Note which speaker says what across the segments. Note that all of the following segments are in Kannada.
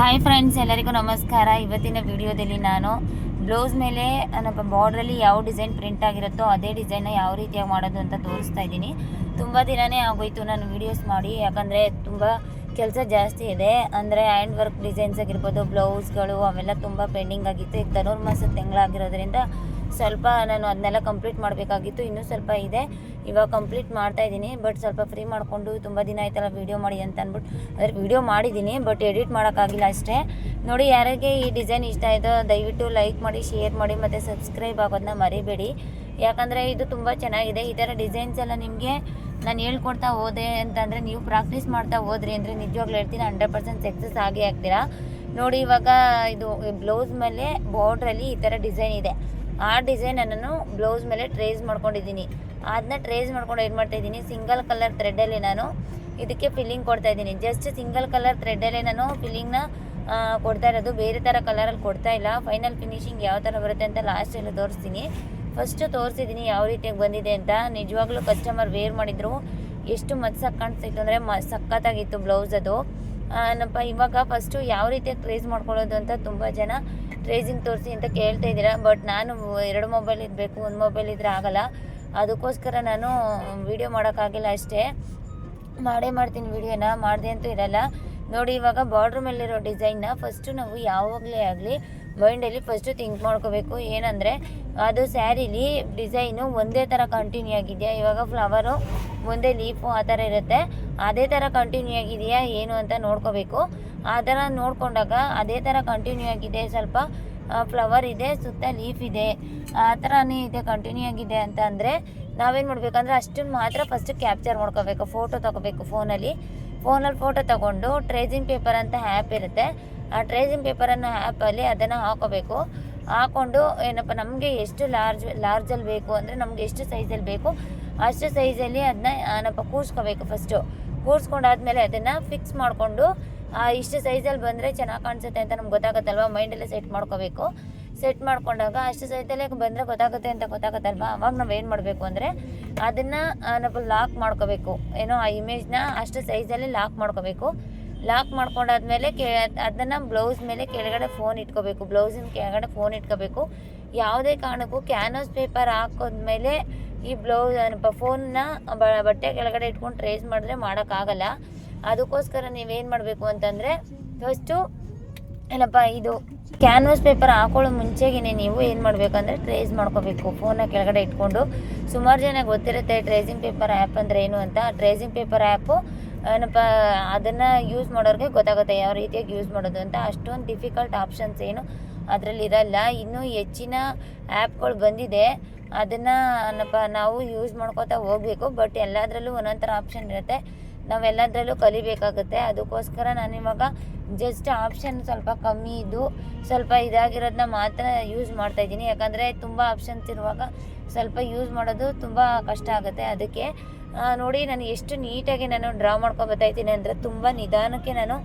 Speaker 1: ಹಾಯ್ ಫ್ರೆಂಡ್ಸ್ ಎಲ್ಲರಿಗೂ ನಮಸ್ಕಾರ. ಇವತ್ತಿನ ವಿಡಿಯೋದಲ್ಲಿ ನಾನು ಬ್ಲೌಸ್ ಮೇಲೆ ನಮ್ಮ ಬಾರ್ಡ್ರಲ್ಲಿ ಯಾವ ಡಿಸೈನ್ ಪ್ರಿಂಟ್ ಆಗಿರುತ್ತೋ ಅದೇ ಡಿಸೈನ್ನ ಯಾವ ರೀತಿಯಾಗಿ ಮಾಡೋದು ಅಂತ ತೋರಿಸ್ತಾ ಇದ್ದೀನಿ. ತುಂಬ ದಿನವೇ ಆಗೋಯ್ತು ನಾನು ವೀಡಿಯೋಸ್ ಮಾಡಿ. ಯಾಕಂದರೆ ತುಂಬ ಕೆಲಸ ಜಾಸ್ತಿ ಇದೆ. ಅಂದರೆ ಹ್ಯಾಂಡ್ ವರ್ಕ್ ಡಿಸೈನ್ಸ್ ಆಗಿರ್ಬೋದು, ಬ್ಲೌಸ್ಗಳು ಅವೆಲ್ಲ ತುಂಬ ಪೆಂಡಿಂಗ್ ಆಗಿತ್ತು. ಈಗ ಧನುರ್ಮಾಸ ತಿಂಗಳಾಗಿರೋದ್ರಿಂದ ಸ್ವಲ್ಪ ನಾನು ಅದನ್ನೆಲ್ಲ ಕಂಪ್ಲೀಟ್ ಮಾಡಬೇಕಾಗಿತ್ತು. ಇನ್ನೂ ಸ್ವಲ್ಪ ಇದೆ. ಇವಾಗ ಕಂಪ್ಲೀಟ್ ಮಾಡ್ತಾ ಇದ್ದೀನಿ. ಬಟ್ ಸ್ವಲ್ಪ ಫ್ರೀ ಮಾಡಿಕೊಂಡು ತುಂಬ ದಿನ ಆಯ್ತಲ್ಲ ವೀಡಿಯೋ ಮಾಡಿ ಅಂತ ಅಂದ್ಬಿಟ್ಟು ಅದ್ರ ವೀಡಿಯೋ ಮಾಡಿದ್ದೀನಿ ಬಟ್ ಎಡಿಟ್ ಮಾಡೋಕ್ಕಾಗಿಲ್ಲ ಅಷ್ಟೇ. ನೋಡಿ, ಯಾರಿಗೆ ಈ ಡಿಸೈನ್ ಇಷ್ಟ ಆಯಿತೋ ದಯವಿಟ್ಟು ಲೈಕ್ ಮಾಡಿ ಶೇರ್ ಮಾಡಿ, ಮತ್ತು ಸಬ್ಸ್ಕ್ರೈಬ್ ಆಗೋದನ್ನ ಮರಿಬೇಡಿ. ಯಾಕಂದರೆ ಇದು ತುಂಬ ಚೆನ್ನಾಗಿದೆ. ಈ ಥರ ಡಿಸೈನ್ಸ್ ಎಲ್ಲ ನಿಮಗೆ ನಾನು ಹೇಳ್ಕೊಡ್ತಾ ಹೋದೆ ಅಂತಂದರೆ ನೀವು ಪ್ರಾಕ್ಟೀಸ್ ಮಾಡ್ತಾ ಹೋದ್ರಿ ಅಂದರೆ ನಿಜವಾಗ್ಲೂ ಹೇಳ್ತೀನಿ ಹಂಡ್ರೆಡ್ ಪರ್ಸೆಂಟ್ ಸಕ್ಸಸ್ ಆಗೇ ಆಗ್ತೀರಾ? ನೋಡಿ ಇವಾಗ ಇದು ಬ್ಲೌಸ್ ಮೇಲೆ ಬಾರ್ಡ್ರಲ್ಲಿ ಈ ಥರ ಡಿಸೈನ್ ಇದೆ. ಆ ಡಿಸೈನ್ ನಾನು ಬ್ಲೌಸ್ ಮೇಲೆ ಟ್ರೇಸ್ ಮಾಡ್ಕೊಂಡಿದ್ದೀನಿ. ಅದನ್ನ ಟ್ರೇಸ್ ಮಾಡ್ಕೊಂಡು ಏನು ಮಾಡ್ತಾ ಇದ್ದೀನಿ ಸಿಂಗಲ್ ಕಲರ್ ಥ್ರೆಡ್ಡಲ್ಲಿ ನಾನು ಇದಕ್ಕೆ ಫಿಲ್ಲಿಂಗ್ ಕೊಡ್ತಾ ಇದ್ದೀನಿ. ಜಸ್ಟ್ ಸಿಂಗಲ್ ಕಲರ್ ಥ್ರೆಡ್ಡಲ್ಲೇ ನಾನು ಫಿಲ್ಲಿಂಗ್ನ ಕೊಡ್ತಾ ಇರೋದು. ಬೇರೆ ಥರ ಕಲರಲ್ಲಿ ಕೊಡ್ತಾ ಇಲ್ಲ. ಫೈನಲ್ ಫಿನಿಶಿಂಗ್ ಯಾವ ಥರ ಬರುತ್ತೆ ಅಂತ ಲಾಸ್ಟಲ್ಲಿ ತೋರಿಸ್ತೀನಿ. ಫಸ್ಟು ತೋರಿಸಿದ್ದೀನಿ ಯಾವ ರೀತಿಯಾಗಿ ಬಂದಿದೆ ಅಂತ. ನಿಜವಾಗ್ಲೂ ಕಸ್ಟಮರ್ ವೇರ್ ಮಾಡಿದ್ರು. ಎಷ್ಟು ಮತ್ಸಕ್ಕೆ ಕಾಣಿಸ್ತಿತ್ತು ಅಂದರೆ ಮ ಸಖತ್ತಾಗಿತ್ತು ಬ್ಲೌಸ್ ಅದು. ನಪ್ಪ ಇವಾಗ ಫಸ್ಟು ಯಾವ ರೀತಿಯಾಗಿ ಟ್ರೇಸ್ ಮಾಡ್ಕೊಳ್ಳೋದು ಅಂತ ತುಂಬ ಜನ ಟ್ರೇಸಿಂಗ್ ತೋರಿಸಿ ಅಂತ ಕೇಳ್ತಾ ಇದ್ದೀರಾ. ಬಟ್ ನಾನು ಎರಡು ಮೊಬೈಲ್ ಇರಬೇಕು ಒಂದು ಮೊಬೈಲ್ ಇದ್ರೆ ಆಗಲ್ಲ. ಅದಕ್ಕೋಸ್ಕರ ನಾನು ವೀಡಿಯೋ ಮಾಡೋಕ್ಕಾಗಿಲ್ಲ ಅಷ್ಟೇ. ಮಾಡೇ ಮಾಡ್ತೀನಿ ವಿಡಿಯೋನ ಮಾಡಿದೆ ಅಂತೂ ಇರಲ್ಲ. ನೋಡಿ, ಇವಾಗ ಬಾರ್ಡ್ರ್ ಮೇಲಿರೋ ಡಿಸೈನ್ನ ಫಸ್ಟು ನಾವು ಯಾವಾಗಲೇ ಆಗಲಿ ಮೈಂಡಲ್ಲಿ ಫಸ್ಟು ಥಿಂಕ್ ಮಾಡ್ಕೋಬೇಕು. ಏನಂದರೆ, ಅದು ಸ್ಯಾರಿಲಿ ಡಿಸೈನು ಒಂದೇ ಥರ ಕಂಟಿನ್ಯೂ ಆಗಿದೆಯಾ? ಇವಾಗ ಫ್ಲವರು ಮುಂದೆ ಲೀಫು ಆ ಥರ ಇರುತ್ತೆ. ಅದೇ ಥರ ಕಂಟಿನ್ಯೂ ಆಗಿದೆಯಾ, ಏನು ಅಂತ ನೋಡ್ಕೋಬೇಕು. ಆ ಥರ ನೋಡಿಕೊಂಡಾಗ ಅದೇ ಥರ ಕಂಟಿನ್ಯೂ ಆಗಿದೆ, ಸ್ವಲ್ಪ ಫ್ಲವರ್ ಇದೆ, ಸುತ್ತ ಲೀಫ್ ಇದೆ, ಆ ಥರನೇ ಇದೆ ಕಂಟಿನ್ಯೂ ಆಗಿದೆ ಅಂತ ಅಂದರೆ ನಾವೇನು ಮಾಡಬೇಕಂದ್ರೆ ಅಷ್ಟನ್ನು ಮಾತ್ರ ಫಸ್ಟ್ ಕ್ಯಾಪ್ಚರ್ ಮಾಡ್ಕೋಬೇಕು ಫೋಟೋ ತೊಗೋಬೇಕು ಫೋನಲ್ಲಿ ಫೋನಲ್ಲಿ ಫೋಟೋ ತಗೊಂಡು ಟ್ರೇಸಿಂಗ್ ಪೇಪರ್ ಅಂತ ಆ್ಯಪ್ ಇರುತ್ತೆ. ಆ ಟ್ರೇಸಿಂಗ್ ಪೇಪರನ್ನು ಆ್ಯಪಲ್ಲಿ ಅದನ್ನು ಹಾಕೋಬೇಕು. ಹಾಕ್ಕೊಂಡು ಏನಪ್ಪ, ನಮಗೆ ಎಷ್ಟು ಲಾರ್ಜ್, ಲಾರ್ಜಲ್ಲಿ ಬೇಕು ಅಂದರೆ ನಮಗೆ ಎಷ್ಟು ಸೈಜಲ್ಲಿ ಬೇಕು, ಅಷ್ಟು ಸೈಜಲ್ಲಿ ಅದನ್ನ, ಏನಪ್ಪ, ಕೂರಿಸ್ಕೋಬೇಕು ಫಸ್ಟು. ಕೂರ್ಸ್ಕೊಂಡಾದ್ಮೇಲೆ ಅದನ್ನು ಫಿಕ್ಸ್ ಮಾಡಿಕೊಂಡು ಇಷ್ಟು ಸೈಜಲ್ಲಿ ಬಂದರೆ ಚೆನ್ನಾಗಿ ಕಾಣಿಸುತ್ತೆ ಅಂತ ನಮ್ಗೆ ಗೊತ್ತಾಗುತ್ತಲ್ವ? ಮೈಂಡಲ್ಲೇ ಸೆಟ್ ಮಾಡ್ಕೋಬೇಕು. ಸೆಟ್ ಮಾಡ್ಕೊಂಡಾಗ ಅಷ್ಟು ಸೈಜಲ್ಲೇ ಬಂದರೆ ಗೊತ್ತಾಗುತ್ತೆ ಅಂತ ಗೊತ್ತಾಗುತ್ತಲ್ವ? ಅವಾಗ ನಾವು ಏನು ಮಾಡಬೇಕು ಅಂದರೆ ಅದನ್ನು ನಾವು ಲಾಕ್ ಮಾಡ್ಕೋಬೇಕು. ಏನೋ ಆ ಇಮೇಜ್ನ ಅಷ್ಟು ಸೈಜಲ್ಲಿ ಲಾಕ್ ಮಾಡ್ಕೋಬೇಕು. ಲಾಕ್ ಮಾಡ್ಕೊಂಡಾದ್ಮೇಲೆ ಕೆ, ಅದನ್ನು ಬ್ಲೌಸ್ ಮೇಲೆ ಕೆಳಗಡೆ ಫೋನ್ ಇಟ್ಕೋಬೇಕು. ಬ್ಲೌಸಿನ ಕೆಳಗಡೆ ಫೋನ್ ಇಟ್ಕೋಬೇಕು. ಯಾವುದೇ ಕಾರಣಕ್ಕೂ ಕ್ಯಾನ್ವಸ್ ಪೇಪರ್ ಹಾಕೋದ್ಮೇಲೆ ಈ ಬ್ಲೌಸ್ ಏನಪ್ಪ ಫೋನ್ನ ಬಟ್ಟೆ ಕೆಳಗಡೆ ಇಟ್ಕೊಂಡು ಟ್ರೇಸ್ ಮಾಡಿದ್ರೆ ಮಾಡೋಕ್ಕಾಗಲ್ಲ. ಅದಕ್ಕೋಸ್ಕರ ನೀವೇನು ಮಾಡಬೇಕು ಅಂತಂದರೆ ಫಸ್ಟು ಏನಪ್ಪ, ಇದು ಕ್ಯಾನ್ವಸ್ ಪೇಪರ್ ಹಾಕೊಳ್ಳೋ ಮುಂಚೆಗೆ ನೀವು ಏನು ಮಾಡಬೇಕಂದ್ರೆ ಟ್ರೇಸ್ ಮಾಡ್ಕೋಬೇಕು. ಫೋನ್ನ ಕೆಳಗಡೆ ಇಟ್ಕೊಂಡು. ಸುಮಾರು ಜನ ಗೊತ್ತಿರುತ್ತೆ ಟ್ರೇಸಿಂಗ್ ಪೇಪರ್ ಆ್ಯಪ್ ಅಂದರೆ ಏನು ಅಂತ. ಟ್ರೇಸಿಂಗ್ ಪೇಪರ್ ಆ್ಯಪು ಏನಪ್ಪ, ಅದನ್ನು ಯೂಸ್ ಮಾಡೋರಿಗೆ ಗೊತ್ತಾಗುತ್ತೆ ಯಾವ ರೀತಿಯಾಗಿ ಯೂಸ್ ಮಾಡೋದು ಅಂತ. ಅಷ್ಟೊಂದು ಡಿಫಿಕಲ್ಟ್ ಆಪ್ಷನ್ಸ್ ಏನು ಅದರಲ್ಲಿ ಇರಲ್ಲ. ಇನ್ನೂ ಹೆಚ್ಚಿನ ಆ್ಯಪ್ಗಳು ಬಂದಿದೆ. ಅದನ್ನು ಏನಪ್ಪ, ನಾವು ಯೂಸ್ ಮಾಡ್ಕೋತಾ ಹೋಗಬೇಕು. ಬಟ್ ಎಲ್ಲದರಲ್ಲೂ ಒಂದೊಂದು ಆಪ್ಷನ್ ಇರುತ್ತೆ. ನಾವೆಲ್ಲದರಲ್ಲೂ ಕಲಿಬೇಕಾಗುತ್ತೆ. ಅದಕ್ಕೋಸ್ಕರ ನಾನು ಇವಾಗ ಜಸ್ಟ್ ಆಪ್ಷನ್ ಸ್ವಲ್ಪ ಕಮ್ಮಿ ಇದ್ದು, ಸ್ವಲ್ಪ ಇದಾಗಿರೋದನ್ನ ಮಾತ್ರ ಯೂಸ್ ಮಾಡ್ತಾಯಿದ್ದೀನಿ ಯಾಕಂದರೆ ತುಂಬ ಆಪ್ಷನ್ಸ್ ಇರುವಾಗ ಸ್ವಲ್ಪ ಯೂಸ್ ಮಾಡೋದು ತುಂಬ ಕಷ್ಟ ಆಗುತ್ತೆ. ಅದಕ್ಕೆ ನೋಡಿ, ನಾನು ಎಷ್ಟು ನೀಟಾಗಿ ನಾನು ಡ್ರಾ ಬರ್ತಾಯಿದ್ದೀನಿ ಅಂದರೆ ತುಂಬ ನಿಧಾನಕ್ಕೆ ನಾನು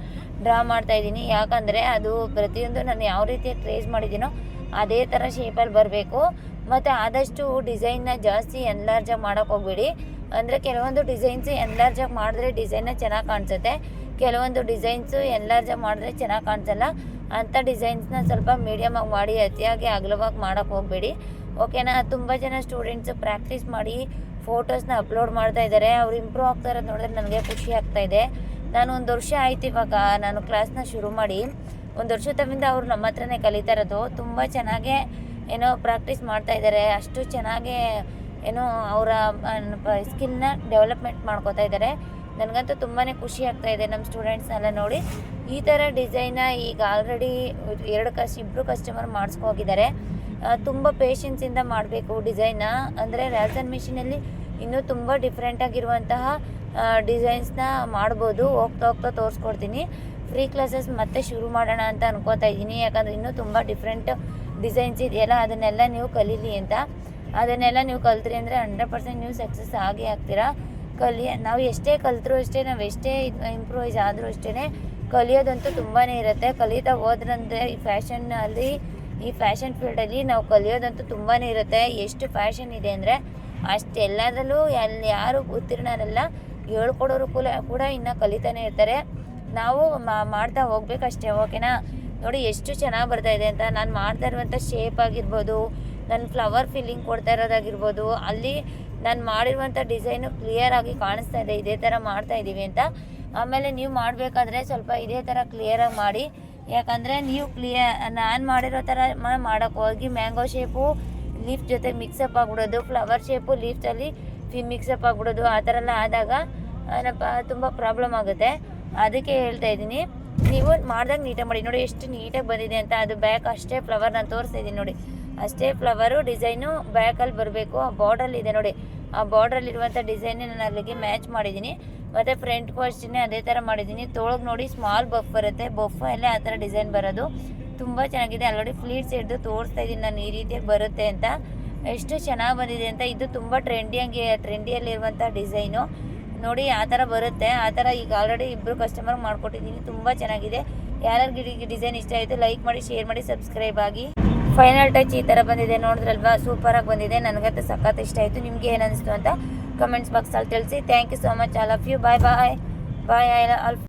Speaker 1: ಡ್ರಾ ಮಾಡ್ತಾ ಇದ್ದೀನಿ. ಯಾಕಂದರೆ ಅದು ಪ್ರತಿಯೊಂದು ನಾನು ಯಾವ ರೀತಿ ಟ್ರೇಸ್ ಮಾಡಿದ್ದೀನೋ ಅದೇ ಥರ ಶೇಪಲ್ಲಿ ಬರಬೇಕು. ಮತ್ತು ಆದಷ್ಟು ಡಿಸೈನ್ನ ಜಾಸ್ತಿ ಎನ್ಲಾರ್ಜಾಗಿ ಮಾಡೋಕ್ಕೆ ಹೋಗ್ಬೇಡಿ. ಅಂದರೆ ಕೆಲವೊಂದು ಡಿಸೈನ್ಸ್ ಎನ್ಲಾರ್ಜಾಗಿ ಮಾಡಿದ್ರೆ ಡಿಸೈನ್ನ ಚೆನ್ನಾಗಿ ಕಾಣಿಸುತ್ತೆ. ಕೆಲವೊಂದು ಡಿಸೈನ್ಸು ಎನ್ಲಾರ್ಜಾಗಿ ಮಾಡಿದ್ರೆ ಚೆನ್ನಾಗಿ ಕಾಣಿಸಲ್ಲ. ಅಂಥ ಡಿಸೈನ್ಸ್ನ ಸ್ವಲ್ಪ ಮೀಡಿಯಮಾಗಿ ಮಾಡಿ ಅತಿಯಾಗಿ ಅಗಲವಾಗಿ ಮಾಡೋಕ್ಕೆ ಹೋಗಬೇಡಿ. ಓಕೆನಾ ತುಂಬ ಜನ ಸ್ಟೂಡೆಂಟ್ಸು ಪ್ರಾಕ್ಟೀಸ್ ಮಾಡಿ ಫೋಟೋಸ್ನ ಅಪ್ಲೋಡ್ ಮಾಡ್ತಾ ಇದ್ದಾರೆ. ಅವ್ರು ಇಂಪ್ರೂವ್ ಆಗ್ತಾ ಇರೋದು ನೋಡಿದ್ರೆ ನನಗೆ ಖುಷಿ ಆಗ್ತಾ ಇದೆ. ನಾನು ಒಂದು ವರ್ಷ ಆಯ್ತು ಇವಾಗ ನಾನು ಕ್ಲಾಸ್ನ ಶುರು ಮಾಡಿ. ಒಂದು ವರ್ಷ ತಮ್ಮಿಂದ ಅವ್ರು ನಮ್ಮ ಹತ್ರನೇ ಕಲಿತಾ ಇರೋದು. ತುಂಬ ಚೆನ್ನಾಗೇ ಏನೋ ಪ್ರಾಕ್ಟೀಸ್ ಮಾಡ್ತಾ ಇದ್ದಾರೆ. ಅಷ್ಟು ಚೆನ್ನಾಗೇ ಏನೋ ಅವರ ಸ್ಕಿನ್ನ ಡೆವಲಪ್ಮೆಂಟ್ ಮಾಡ್ಕೋತಾ ಇದ್ದಾರೆ. ನನಗಂತೂ ತುಂಬಾ ಖುಷಿ ಆಗ್ತಾ ಇದೆ ನಮ್ಮ ಸ್ಟೂಡೆಂಟ್ಸ್ನೆಲ್ಲ ನೋಡಿ. ಈ ಥರ ಡಿಸೈನ ಈಗ ಆಲ್ರೆಡಿ ಎರಡು ಕಸ್ ಇಬ್ಬರು ಕಸ್ಟಮರ್ ಮಾಡಿಸ್ಕೊ ಹೋಗಿದ್ದಾರೆ. ತುಂಬ ಪೇಷನ್ಸಿಂದ ಮಾಡಬೇಕು ಡಿಸೈನ ಅಂದರೆ ರ್ಯಾಸನ್ ಮಿಷಿನಲ್ಲಿ ಇನ್ನೂ ತುಂಬ ಡಿಫ್ರೆಂಟಾಗಿರುವಂತಹ ಡಿಸೈನ್ಸ್ನ ಮಾಡ್ಬೋದು. ಹೋಗ್ತಾ ಹೋಗ್ತಾ ತೋರಿಸ್ಕೊಡ್ತೀನಿ. ಫ್ರೀ ಕ್ಲಾಸಸ್ ಮತ್ತೆ ಶುರು ಮಾಡೋಣ ಅಂತ ಅನ್ಕೋತಾ ಇದ್ದೀನಿ. ಯಾಕಂದರೆ ಇನ್ನೂ ತುಂಬ ಡಿಫ್ರೆಂಟ್ ಡಿಸೈನ್ಸ್ ಇದೆಯಲ್ಲ, ಅದನ್ನೆಲ್ಲ ನೀವು ಕಲೀಲಿ ಅಂತ. ಅದನ್ನೆಲ್ಲ ನೀವು ಕಲ್ತ್ರಿ ಅಂದರೆ ಹಂಡ್ರೆಡ್ ಪರ್ಸೆಂಟ್ ನೀವು ಸಕ್ಸಸ್ ಆಗೇ ಆಗ್ತೀರಾ. ಕಲಿಯ ನಾವು ಎಷ್ಟೇ ಕಲ್ತರೂ ಅಷ್ಟೇ ನಾವು ಎಷ್ಟೇ ಇಂಪ್ರೂವೈಸ್ ಆದರೂ ಅಷ್ಟೇ ಕಲಿಯೋದಂತೂ ತುಂಬಾ ಇರುತ್ತೆ. ಕಲಿತಾ ಹೋದ್ರಂದ್ರೆ ಈ ಫ್ಯಾಷನ್ನಲ್ಲಿ ಈ ಫ್ಯಾಷನ್ ಫೀಲ್ಡಲ್ಲಿ ನಾವು ಕಲಿಯೋದಂತೂ ತುಂಬಾ ಇರುತ್ತೆ. ಎಷ್ಟು ಫ್ಯಾಷನ್ ಇದೆ ಅಂದರೆ ಅಷ್ಟೆಲ್ಲದರಲ್ಲೂ ಎಲ್ಲಿ ಯಾರು ಉತ್ತೀರ್ಣರಲ್ಲ ಹೇಳ್ಕೊಡೋರು ಕೂಡ ಕೂಡ ಇನ್ನೂ ಕಲಿತಾನೆ ಇರ್ತಾರೆ. ನಾವು ಮಾಡ್ತಾ ಹೋಗ್ಬೇಕಷ್ಟೇ, ಓಕೆನಾ? ನೋಡಿ ಎಷ್ಟು ಚೆನ್ನಾಗಿ ಬರ್ತಾ ಇದೆ ಅಂತ. ನಾನು ಮಾಡ್ತಾ ಇರುವಂಥ ಶೇಪ್ ಆಗಿರ್ಬೋದು ನನ್ನ ಫ್ಲವರ್ ಫಿಲ್ಲಿಂಗ್ ಕೊಡ್ತಾ ಇರೋದಾಗಿರ್ಬೋದು, ಅಲ್ಲಿ ನಾನು ಮಾಡಿರುವಂಥ ಡಿಸೈನು ಕ್ಲಿಯರ್ ಆಗಿ ಕಾಣಿಸ್ತಾ ಇದೆ, ಇದೇ ಥರ ಮಾಡ್ತಾ ಇದ್ದೀವಿ ಅಂತ. ಆಮೇಲೆ ನೀವು ಮಾಡಬೇಕಾದ್ರೆ ಸ್ವಲ್ಪ ಇದೇ ಥರ ಕ್ಲಿಯರಾಗಿ ಮಾಡಿ. ಯಾಕಂದರೆ ನೀವು ಕ್ಲಿಯರ್ ನಾನು ಮಾಡಿರೋ ಥರ ಮಾಡೋಕ್ಕೆ ಹೋಗಿ ಮ್ಯಾಂಗೋ ಶೇಪು ಲೀಫ್ ಜೊತೆ ಮಿಕ್ಸಪ್ ಆಗಿಬಿಡೋದು ಫ್ಲವರ್ ಶೇಪು ಲೀಫ್ಸಲ್ಲಿ ಫಿ ಮಿಕ್ಸಪ್ ಆಗಿಬಿಡೋದು, ಆ ಥರ ಎಲ್ಲ ಆದಾಗ ಏನಪ್ಪ ತುಂಬ ಪ್ರಾಬ್ಲಮ್ ಆಗುತ್ತೆ. ಅದಕ್ಕೆ ಹೇಳ್ತಾ ಇದ್ದೀನಿ. ನೀವು ಮಾಡ್ದಾಗ ನೀಟಾಗಿ ಮಾಡಿ. ನೋಡಿ ಎಷ್ಟು ನೀಟಾಗಿ ಬಂದಿದೆ ಅಂತ. ಅದು ಬ್ಯಾಕ್ ಅಷ್ಟೇ ಫ್ಲವರ್ ನಾನು ತೋರಿಸ್ತಾ ಇದ್ದೀನಿ ನೋಡಿ. ಅಷ್ಟೇ ಫ್ಲವರು ಡಿಸೈನು ಬ್ಯಾಕಲ್ಲಿ ಬರಬೇಕು. ಆ ಬಾರ್ಡರ್ ಇದೆ ನೋಡಿ. ಆ ಬಾರ್ಡ್ರಲ್ಲಿರುವಂಥ ಡಿಸೈನೇ ನಾನು ಅಲ್ಲಿಗೆ ಮ್ಯಾಚ್ ಮಾಡಿದ್ದೀನಿ. ಮತ್ತು ಫ್ರಂಟ್ಗೂ ಅಷ್ಟೇ ಅದೇ ಥರ ಮಾಡಿದ್ದೀನಿ. ತೋಳಗೆ ನೋಡಿ ಸ್ಮಾಲ್ ಬಫ್ ಬರುತ್ತೆ ಬಫ್ ಅಲ್ಲೇ ಆ ಥರ ಡಿಸೈನ್ ಬರೋದು. ತುಂಬ ಚೆನ್ನಾಗಿದೆ. ಆಲ್ರೆಡಿ ಫ್ಲೀಟ್ಸ್ ಹಿಡಿದು ತೋರಿಸ್ತಾ ಇದ್ದೀನಿ ನಾನು ಈ ರೀತಿಯಾಗಿ ಬರುತ್ತೆ ಅಂತ. ಎಷ್ಟು ಚೆನ್ನಾಗಿ ಬಂದಿದೆ ಅಂತ. ಇದು ತುಂಬ ಟ್ರೆಂಡಿಯಾಗಿ ಟ್ರೆಂಡಿಯಲ್ಲಿರುವಂಥ ಡಿಸೈನು ನೋಡಿ ಆ ಥರ ಬರುತ್ತೆ. ಆ ಥರ ಈಗ ಆಲ್ರೆಡಿ ಇಬ್ಬರು ಕಸ್ಟಮರ್ ಮಾಡಿಕೊಟ್ಟಿದ್ದೀನಿ. ತುಂಬ ಚೆನ್ನಾಗಿದೆ. ಯಾರ್ಯಾರಿಗೆ ಡಿಸೈನ್ ಇಷ್ಟ ಆಯಿತು ಲೈಕ್ ಮಾಡಿ ಶೇರ್ ಮಾಡಿ ಸಬ್ಸ್ಕ್ರೈಬ್ ಆಗಿ. ಫೈನಲ್ ಟಚ್ ಈ ಥರ ಬಂದಿದೆ, ನೋಡಿದ್ರಲ್ವಾ? ಸೂಪರಾಗಿ ಬಂದಿದೆ. ನನಗಂತ ಸಖತ್ ಇಷ್ಟ ಆಯಿತು. ನಿಮಗೆ ಏನು ಅನಿಸ್ತು ಅಂತ ಕಮೆಂಟ್ಸ್ ಬಾಕ್ಸಲ್ಲಿ ತಿಳಿಸಿ. Thank you so much I love you bye bye bye I all